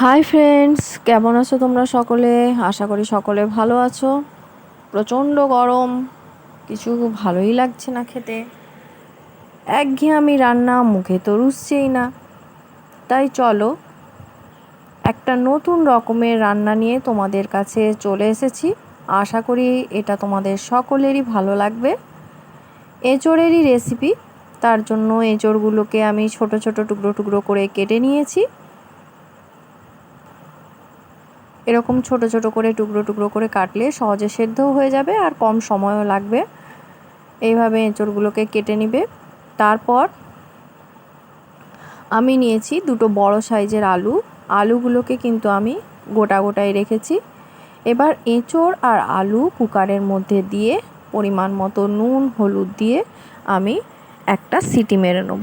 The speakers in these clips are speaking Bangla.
হাই ফ্রেন্ডস কেমন আছো তোমরা সকলে? আশা করি সকলে ভালো আছো। প্রচণ্ড গরম, কিছু ভালোই লাগছে না খেতে। একঘেয়েমি রান্না মুখে তো রুচছেই না। তাই চলো, একটা নতুন রকমের রান্না নিয়ে তোমাদের কাছে চলে এসেছি। আশা করি এটা তোমাদের সকলেরই ভালো লাগবে। এঁচড়েরই রেসিপি তার জন্য এঁচড়গুলোকে আমি ছোট ছোট টুকরো টুকরো করে কেটে নিয়েছি। এরকম ছোট ছোট করে টুকরো টুকরো করে কাটলে সহজে সেদ্ধও হয়ে যাবে আর কম সময়ও লাগবে। এইভাবে এঁচড়গুলোকে কেটে নিবে। তারপর আমি নিয়েছি দুটো বড় সাইজের আলু। আলুগুলোকে কিন্তু আমি গোটা গোটায় রেখেছি। এবার এঁচড় আর আলু কুকারের মধ্যে দিয়ে পরিমাণ মতো নুন, হলুদ দিয়ে আমি একটা সিটি মেরে নেব।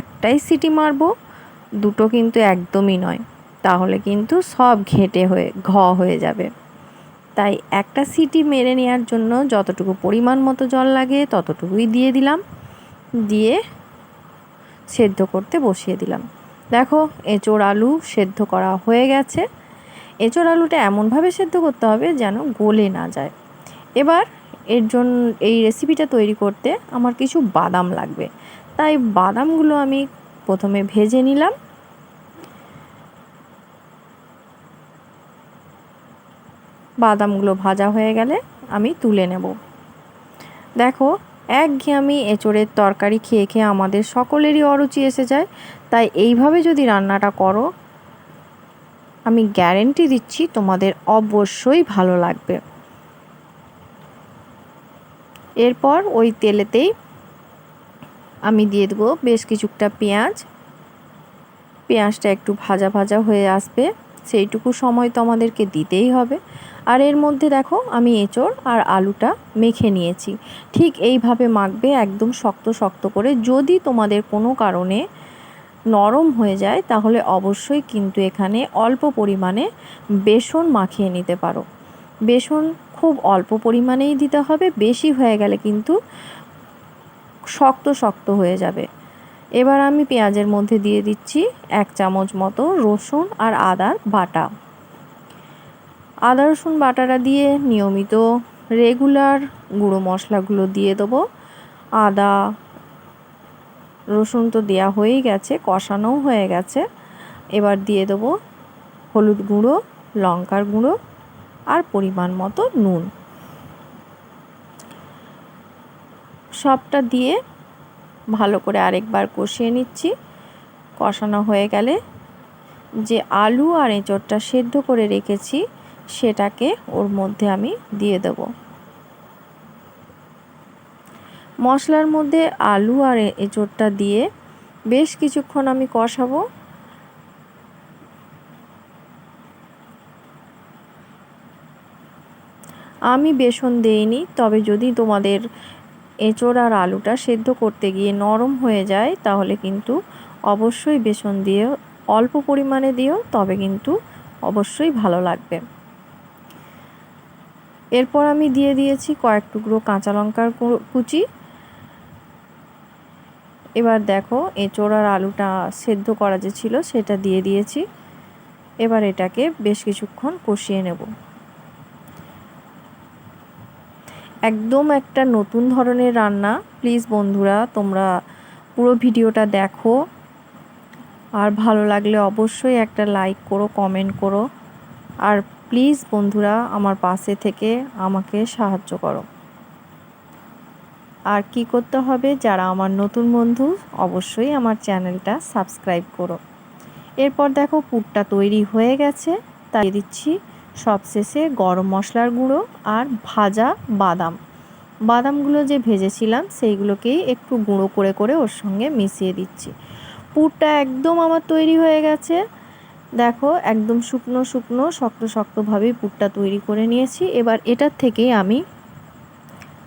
একটাই সিটি মারবো, দুটো কিন্তু একদমই নয়। তাহলে কিন্তু সব ঘেঁটে হয়ে, ঘ হয়ে যাবে। তাই একটা সিটি মেরে নেওয়ার জন্য যতটুকু পরিমাণ মতো জল লাগে ততটুকুই দিয়ে দিলাম। দিয়ে সেদ্ধ করতে বসিয়ে দিলাম। দেখো, এঁচোড় আলু সেদ্ধ করা হয়ে গেছে। এঁচোড় আলুটা এমনভাবে সেদ্ধ করতে হবে যেন গলে না যায়। এবার এর জন্য এই রেসিপিটা তৈরি করতে আমার কিছু বাদাম লাগবে। তাই বাদামগুলো আমি প্রথমে ভেজে নিলাম। বাদামগুলো ভাজা হয়ে গেলে আমি তুলে নেব। দেখো একঘেয়েমি এঁচড়ের তরকারি খেয়ে খেয়ে আমাদের সকলেরই অরুচি এসে যায়। তাই এইভাবে যদি রান্নাটা করো, আমি গ্যারেন্টি দিচ্ছি তোমাদের অবশ্যই ভালো লাগবে। এরপর ওই তেলেতেই আমি দিয়ে দেবো বেশ কিছুটা পেঁয়াজ। পেঁয়াজটা একটু ভাজা ভাজা হয়ে আসবে। সেইটুকু সময় তো আমাদেরকে দিতেই হবে। আর এর মধ্যে দেখো, আমি এঁচড় আর আলুটা মেখে নিয়েছি। ঠিক এইভাবে মাখবে, একদম শক্ত শক্ত করে। যদি তোমাদের কোনো কারণে নরম হয়ে যায়, তাহলে অবশ্যই কিন্তু এখানে অল্প পরিমাণে বেসন মাখিয়ে নিতে পারো। বেসন খুব অল্প পরিমাণেই দিতে হবে, বেশি হয়ে গেলে কিন্তু শক্ত শক্ত হয়ে যাবে। এবার আমি পেঁয়াজের মধ্যে দিয়ে দিচ্ছি এক চামচ মতো রসুন আর আদার বাটা। আদা, রসুন, বাটাটা দিয়ে নিয়মিত রেগুলার গুঁড়ো মশলাগুলো দিয়ে দেবো। আদা, রসুন তো দেওয়া হয়েই গেছে, কষানোও হয়ে গেছে। এবার দিয়ে দেবো হলুদ গুঁড়ো, লঙ্কার গুঁড়ো আর পরিমাণ মতো নুন। সবটা দিয়ে ভালো করে আরেকবার কষিয়ে নিচ্ছি। কষানো হয়ে গেলে যে আলু আর এঁচড়টা সেদ্ধ করে রেখেছি, সেটাকে ওর মধ্যে আমি দিয়ে দেব। মশলার মধ্যে আলু আর এঁচড়টা দিয়ে বেশ কিছুক্ষণ আমি কষাবো। আমি বেসন দেইনি, তবে যদি তোমাদের এঁচড় আর আলুটা সেদ্ধ করতে গিয়ে নরম হয়ে যায়, তাহলে কিন্তু অবশ্যই বেসন দিয়ে অল্প পরিমাণে দিও তবে কিন্তু অবশ্যই ভালো লাগবে। এরপর আমি দিয়ে দিয়েছি কয়েক টুকরো কাঁচা লঙ্কার কুচি। এবার দেখো এঁচোড় আর আলুটা সেদ্ধ করা যে ছিল সেটা দিয়ে দিয়েছি। এবার এটাকে বেশ কিছুক্ষণ কষিয়ে নেব। একদম একটা নতুন ধরনের রান্না। প্লিজ বন্ধুরা, তোমরা পুরো ভিডিওটা দেখো। আর ভালো লাগলে অবশ্যই একটা লাইক করো কমেন্ট করো। আর প্লিজ বন্ধুরা, আমার পাশে থেকে আমাকে সাহায্য করো। আর কি করতে হবে, যারা আমার নতুন বন্ধু, অবশ্যই আমার চ্যানেলটা সাবস্ক্রাইব করো। এরপর দেখো পুরটা তৈরি হয়ে গেছে, তাই দিচ্ছি। সবশেষে গরম মশলার গুঁড়ো আর ভাজা বাদাম। বাদামগুলো যে ভেজেছিলাম, সেইগুলোকেই একটু গুঁড়ো করে করে ওর সঙ্গে মিশিয়ে দিচ্ছি। পুরটা একদম আমার তৈরি হয়ে গেছে। দেখো, একদম শুকনো শুকনো, শক্ত শক্তভাবেই পুরটা তৈরি করে নিয়েছি। এবার এটার থেকেই আমি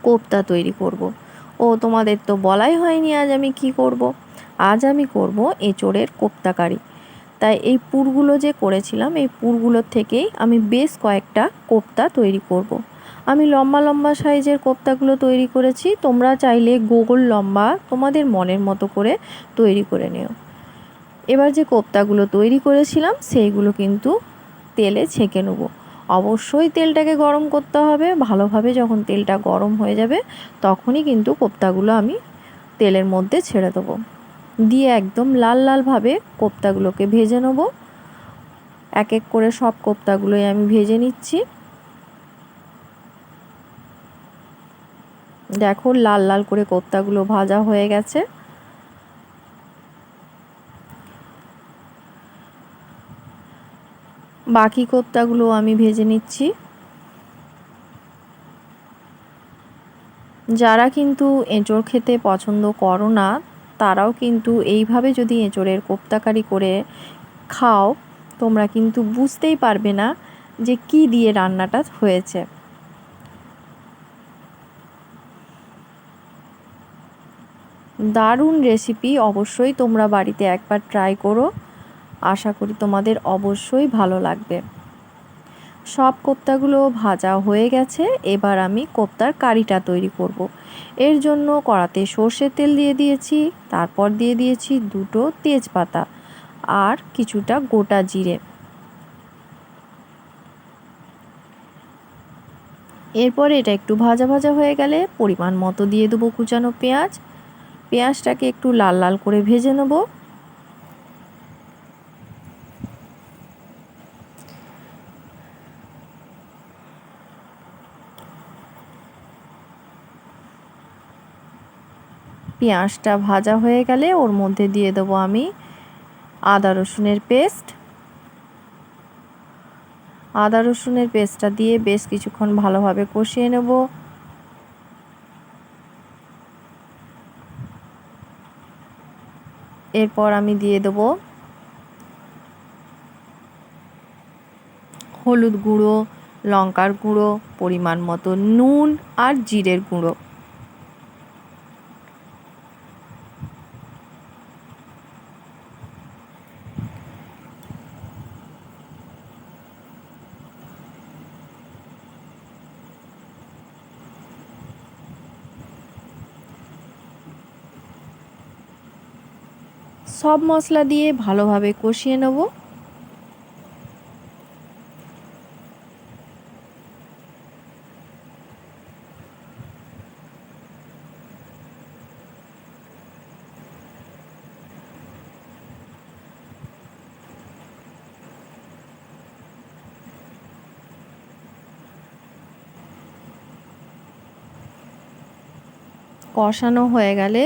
কোপ্তা তৈরি করব। ও, তোমাদের তো বলাই হয়নি আজ আমি কি করব। আজ আমি করব এঁচোড়ের কোপ্তা কারি। তাই এই পুরগুলো যে করেছিলাম, এই পুরগুলোর থেকেই আমি বেশ কয়েকটা কোপ্তা তৈরি করব। আমি লম্বা লম্বা সাইজের কোপ্তাগুলো তৈরি করেছি, তোমরা চাইলে গোগল লম্বা তোমাদের মনের মতো করে তৈরি করে নিও। এবার যে কোপ্তাগুলো তৈরি করেছিলাম, সেইগুলো কিন্তু তেলে ছেঁকে নেব। অবশ্যই তেলটাকে গরম করতে হবে, ভালোভাবে যখন তেলটা গরম হয়ে যাবে, তখনই কিন্তু কোপ্তাগুলো আমি তেলের মধ্যে ছেড়ে দেবো। দিয়ে একদম লাল লালভাবে কোপ্তাগুলোকে ভেজে নেব। এক এক করে সব কোপ্তাগুলোই আমি ভেজে নিচ্ছি। দেখো লাল লাল করে কোপ্তাগুলো ভাজা হয়ে গেছে। বাকি কোপ্তাগুলো আমি ভেজে নিচ্ছি। যারা কিন্তু এঁচড় খেতে পছন্দ করো না তারাও কিন্তু এইভাবে যদি এঁচড়ের কোপ্তাকারি করে খাও, তোমরা কিন্তু বুঝতেই পারবে না যে কি দিয়ে রান্নাটা হয়েছে। দারুণ রেসিপি অবশ্যই তোমরা বাড়িতে একবার ট্রাই করো। আশা করি তোমাদের অবশ্যই ভালো লাগবে। সব কোপ্তাগুলো ভাজা হয়ে গেছে, এবার আমি কোপ্তার কারিটা তৈরি করব। এর জন্য কড়াতে সর্ষের তেল দিয়ে দিয়েছি, তারপর দিয়ে দিয়েছি দুটো তেজপাতা আর কিছুটা গোটা জিরে। এরপরে এটা একটু ভাজা ভাজা হয়ে গেলে পরিমাণ মতো দিয়ে দেবো কুচানো পেঁয়াজ। পেঁয়াজটাকে একটু লাল লাল করে ভেজে নেব। পেঁয়াজটা ভাজা হয়ে গেলে ওর মধ্যে দিয়ে দেবো আমি আদা রসুনের পেস্ট। আদা রসুনের পেস্টটা দিয়ে বেশ কিছুক্ষণ ভালোভাবে কষিয়ে নেব। এরপর আমি দিয়ে দেবো হলুদ গুঁড়ো, লঙ্কার গুঁড়ো, পরিমাণ মতো নুন আর জিরের গুঁড়ো। সব মশলা দিয়ে ভালোভাবে কষিয়ে নেব। কষানো হয়ে গেলে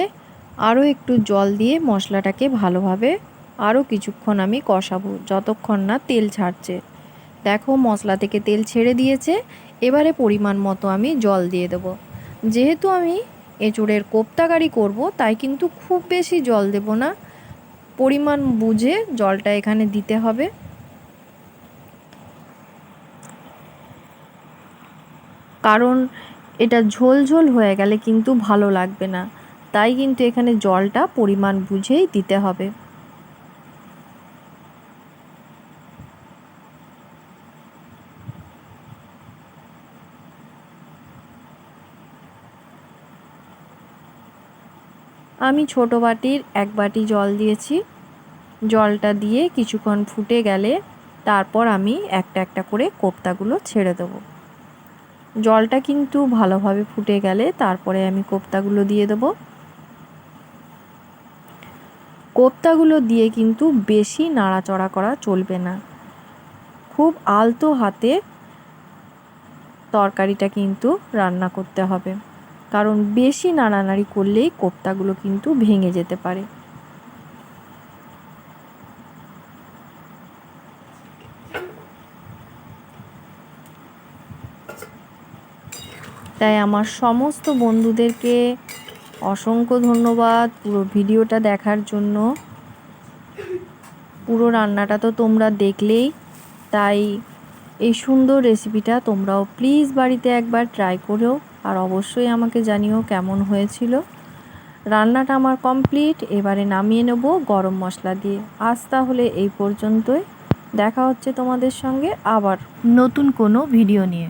আরও একটু জল দিয়ে মশলাটাকে ভালোভাবে আরও কিছুক্ষণ আমি কষাবো, যতক্ষণ না তেল ছাড়ছে। দেখো মশলা থেকে তেল ছেড়ে দিয়েছে, এবারে পরিমাণ মতো আমি জল দিয়ে দেব। যেহেতু আমি এঁচুড়ের কোপ্তাকারি করব, তাই কিন্তু খুব বেশি জল দেব না। পরিমাণ বুঝে জলটা এখানে দিতে হবে। কারণ এটা ঝোল ঝোল হয়ে গেলে কিন্তু ভালো লাগবে না। তাই কিন্তু এখানে জলটা পরিমাণ বুঝেই দিতে হবে। আমি ছোট বাটির এক বাটি জল দিয়েছি। জলটা দিয়ে কিছুক্ষণ ফুটে গেলে তারপর আমি একটা একটা করে কোপ্তাগুলো ছেড়ে দেবো। জলটা কিন্তু ভালোভাবে ফুটে গেলে তারপরে আমি কোপ্তাগুলো দিয়ে দেবো। কোপ্তাগুলো দিয়ে কিন্তু বেশি নাড়াচড়া করা চলবে না। খুব আলতো হাতে তরকারিটা কিন্তু রান্না করতে হবে। কারণ বেশি নাড়ানাড়ি করলেই কোপ্তাগুলো কিন্তু ভেঙে যেতে পারে। তাই আমার সমস্ত বন্ধুদেরকে অসংখ্য ধন্যবাদ পুরো ভিডিওটা দেখার জন্য। পুরো রান্নাটা তো তোমরা দেখলেই, তাই এই সুন্দর রেসিপিটা তোমরাও প্লিজ বাড়িতে একবার ট্রাই করো আর অবশ্যই আমাকে জানিও কেমন হয়েছিল। রান্নাটা আমার কমপ্লিট এবারে নামিয়ে নেব গরম মশলা দিয়ে। আজ তাহলে এই পর্যন্তই। দেখা হচ্ছে তোমাদের সঙ্গে আবার নতুন কোনো ভিডিও নিয়ে।